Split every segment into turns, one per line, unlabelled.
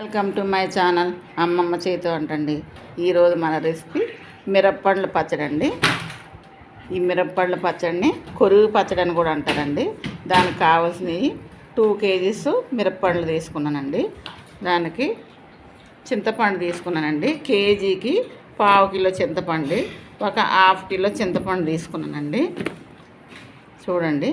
Welcome to my channel అమ్మమ్మ చేతి వంటండి ఈరోజు మన రెసిపీ మిరప్పండ్ల పచ్చడి అండి. ఈ మిరప్పండ్ల పచ్చడిని కొరుగు పచ్చడి అని కూడా అంటారండి. దానికి కావాల్సినవి టూ కేజీస్ మిరప్పండ్లు తీసుకున్నానండి. దానికి చింతపండు తీసుకున్నానండి. కేజీకి పావు కిలో చింతపండు ఒక హాఫ్ కిలో చింతపండు తీసుకున్నానండి. చూడండి.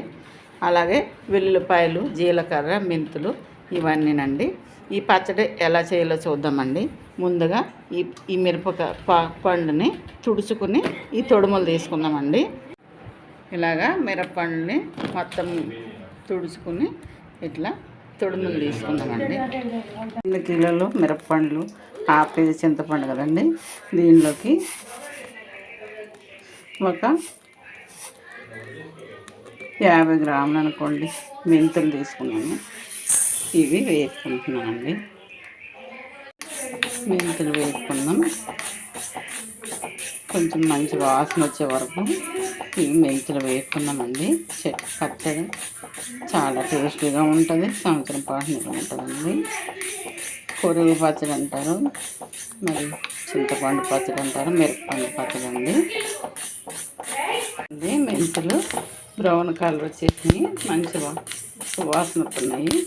అలాగే వెల్లుల్లిపాయలు జీలకర్ర మెంతులు ఇవన్నీనండి. ఈ పచ్చడి ఎలా చేయాలో చూద్దామండి. ముందుగా ఈ ఈ మిరపక పండుని తుడుచుకుని ఈ తొడుములు తీసుకుందామండి. ఇలాగా మిరపండుని మొత్తం తుడుచుకుని ఇట్లా తొడుములు తీసుకుందామండి. రెండు కిలోలు మిరపండ్లు హాఫ్ కేజీ చింతపండు కదండి. దీనిలోకి ఒక యాభై గ్రాములు అనుకోండి మెంతులు తీసుకున్నాను. ఇవి వేసుకుంటున్నామండి. మెంతులు వేసుకుందాం. కొంచెం మంచి వాసన వచ్చే వరకు ఇవి మెంతులు వేసుకున్నామండి చెట్టు పచ్చడి చాలా టేస్టీగా ఉంటుంది. సంవత్సరం పాటు నిల్వ ఉంటుందండి. కొరువు పచ్చడి అంటారు మరి చింతపండు పచ్చడి అంటారు మిరపపండు పచ్చడి అండి. ఇది మెంతులు బ్రౌన్ కలర్ వచ్చేసి మంచి వా- సువాసన వస్తున్నాయి.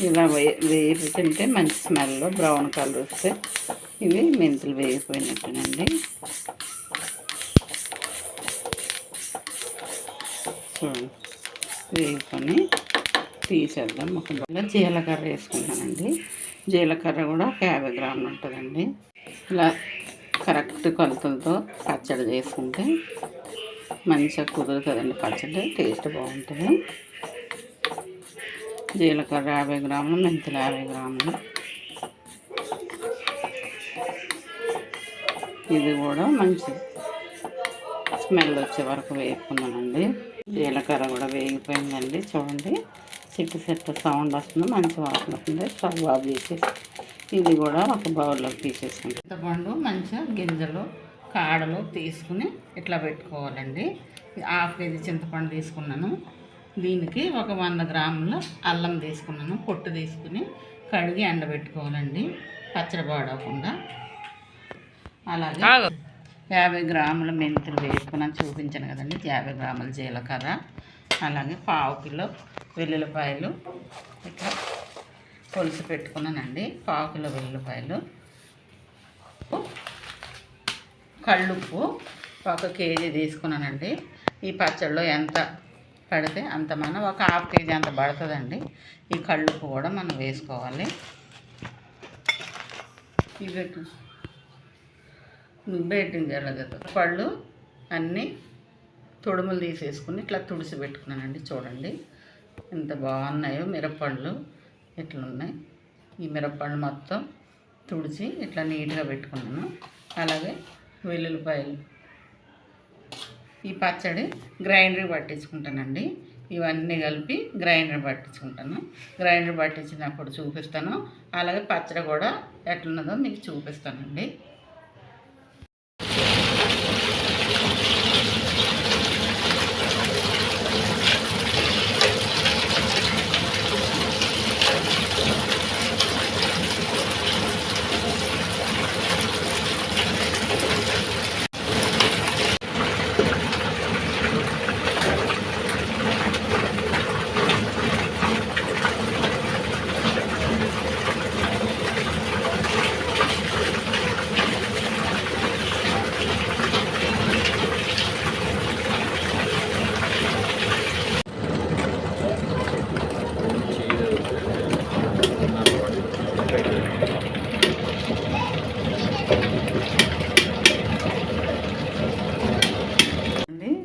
ఇలా వే వేపి తింటే మంచి స్మెల్ బ్రౌన్ కలర్ వస్తే ఇవి మెంతులు వేగిపోయినట్టునండి. చూడండి వేసుకొని తీసేద్దాం. ఒక జీలకర్ర వేసుకుంటానండి. జీలకర్ర కూడా ఒక యాభై గ్రాములు ఉంటుందండి. ఇలా కరెక్ట్ కొలతలతో పచ్చడి చేసుకుంటే మంచిగా కుదురుతుందండి పచ్చడి. టేస్ట్ బాగుంటుంది. జీలకర్ర యాభై గ్రాములు మెంతులు యాభై గ్రాములు. ఇది కూడా మంచి స్మెల్ వచ్చే వరకు వేపుకున్నానండి. జీలకర్ర కూడా వేగిపోయిందండి. చూడండి చిట్టు చెట్టు సౌండ్ వస్తుంది మంచి వాసన వస్తుంది. స్టవ్ ఆఫ్ చేసేసి ఇది కూడా ఒక బౌల్లోకి తీసేసుకుంటాం చింతపండు మంచిగా గింజలు కాడలు తీసుకుని ఇట్లా పెట్టుకోవాలండి. హాఫ్ కేజీ చింతపండు తీసుకున్నాను. దీనికి ఒక వంద గ్రాముల అల్లం తీసుకున్నాను పొట్టు తీసుకుని కడిగి ఎండబెట్టుకోవాలండి పచ్చడి పాడకుండా అలాగే యాభై గ్రాముల మెంతులు వేసుకున్నాను చూపించాను కదండి యాభై గ్రాముల జీలకర్ర. అలాగే పావు కిలో వెల్లుల్లిపాయలు ఇట్లా పొలుసు పెట్టుకున్నానండి పావు కిలో వెల్లుల్లిపాయలు. కళ్ళుప్పు ఒక కేజీ తీసుకున్నానండి. ఈ పచ్చడిలో ఎంత కడితే అంత మనం ఒక హాఫ్ కేజీ అంత పడుతుందండి. ఈ కళ్ళుప్పు కూడా మనం వేసుకోవాలి. ఇవి బేటింగ్ జరగదు పళ్ళు అన్నీ తొడుములు తీసేసుకుని ఇట్లా తుడిసి పెట్టుకున్నానండి. చూడండి. ఎంత బాగున్నాయో మిరపళ్ళు ఇట్లున్నాయి ఈ మిరప్పళ్ళు మొత్తం తుడిచి ఇట్లా నీట్గా పెట్టుకున్నాను. అలాగే వెల్లుల్లిపాయలు ఈ పచ్చడి గ్రైండర్ పట్టించుకుంటానండి. ఇవన్నీ కలిపి గ్రైండర్ పట్టించుకుంటాను. గ్రైండర్ పట్టించినప్పుడు చూపిస్తాను. అలాగే పచ్చడి కూడా ఎట్లున్నదో మీకు చూపిస్తానండి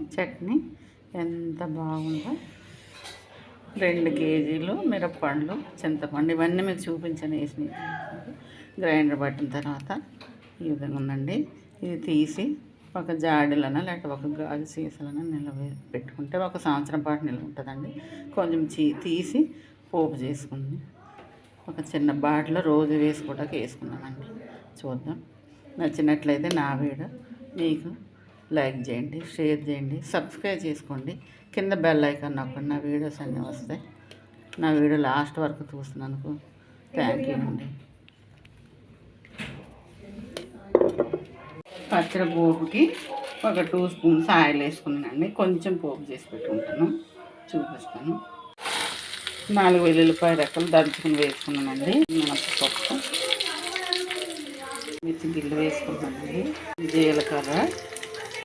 అండి చట్నీ ఎంత బాగుందో. రెండు కేజీలు మిరప్పండ్లు చింతపండు ఇవన్నీ మీకు చూపించాను వేసి గ్రైండర్ పట్టిన తర్వాత ఈ విధంగా ఉందండి. ఇది తీసి ఒక జాడీలన లేకపోతే ఒక గాజు సీసలన నిల్వ పెట్టుకుంటే ఒక సంవత్సరం పాటు నిల్వ ఉంటుందండి. కొంచెం చీ తీసి పోపు చేసుకుంది ఒక చిన్న బాటిలో రోజు వేసుకోవడానికి వేసుకున్నానండి. చూద్దాం. నచ్చినట్లయితే నా వీడియో మీకు లైక్ చేయండి షేర్ చేయండి సబ్స్క్రైబ్ చేసుకోండి. కింద బెల్ ఐకాన్ నొక్కండి నా వీడియోస్ అన్నీ వస్తాయి. నా వీడియో లాస్ట్ వరకు చూస్తున్నందుకు థ్యాంక్ యూ అండి. పచ్చడి పోపుకి ఒక టూ స్పూన్స్ ఆయిల్ వేసుకున్నానండి. కొంచెం పోపు చేసి పెట్టుకుంటాను. చూపిస్తాను. నాలుగు వెల్లుల్లిపాయ రెక్కలు దంచుకుని వేసుకున్నానండి. మినపప్పు మిర్చి గిల్లు వేసుకున్నానండి. జీలకర్ర.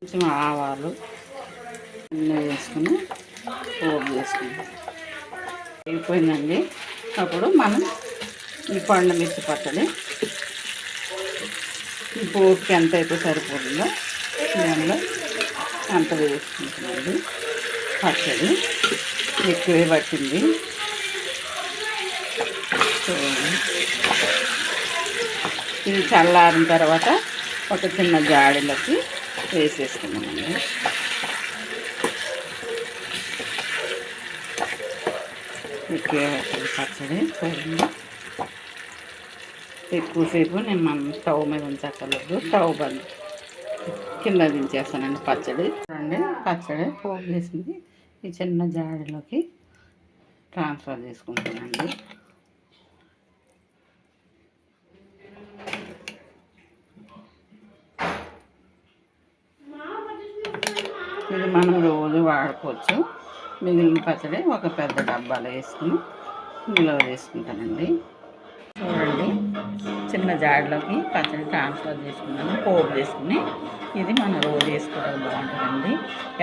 కొంచెం ఆవాలు అన్నీ వేసుకుని పోపు చేసుకున్నాం అయిపోయిందండి. అప్పుడు మనం ఈ పండు మిర్చి పచ్చడి. ఈ పోపుకి ఎంత అయితే సరిపోతుందో దానిలో అంత వేసుకుంటున్నాండి పచ్చడి ఎక్కువే పట్టింది. ఇది చల్లారిన తర్వాత ఒక చిన్న జాడీలోకి వేసేసుకున్నామండి ఎక్కువే పచ్చడి చూడండి ఎక్కువసేపు నేను మనం స్టవ్ మీద ఉంచక్కర్లేదు. స్టవ్ బంద్. కింద దించేస్తానండి పచ్చడి. చూడండి పచ్చడి పోపు వేసింది. ఈ చిన్న జాడీలోకి ట్రాన్స్ఫర్ చేసుకుంటానండి. ఇది మనం రోజు వాడుకోవచ్చు. మిగిలిన పచ్చడి ఒక పెద్ద డబ్బాలో వేసుకుని నిల్వ చేసుకుంటానండి చూడండి చిన్న జాడలోకి పచ్చడి ట్రాన్స్ఫర్ చేసుకున్నాను పోపు చేసుకుని ఇది మనం రోజు వేసుకోవడం బాగుంటుందండి.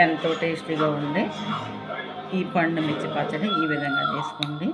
ఎంతో టేస్టీగా ఉండే ఈ పండు మిర్చి పచ్చడి ఈ విధంగా చేసుకోండి.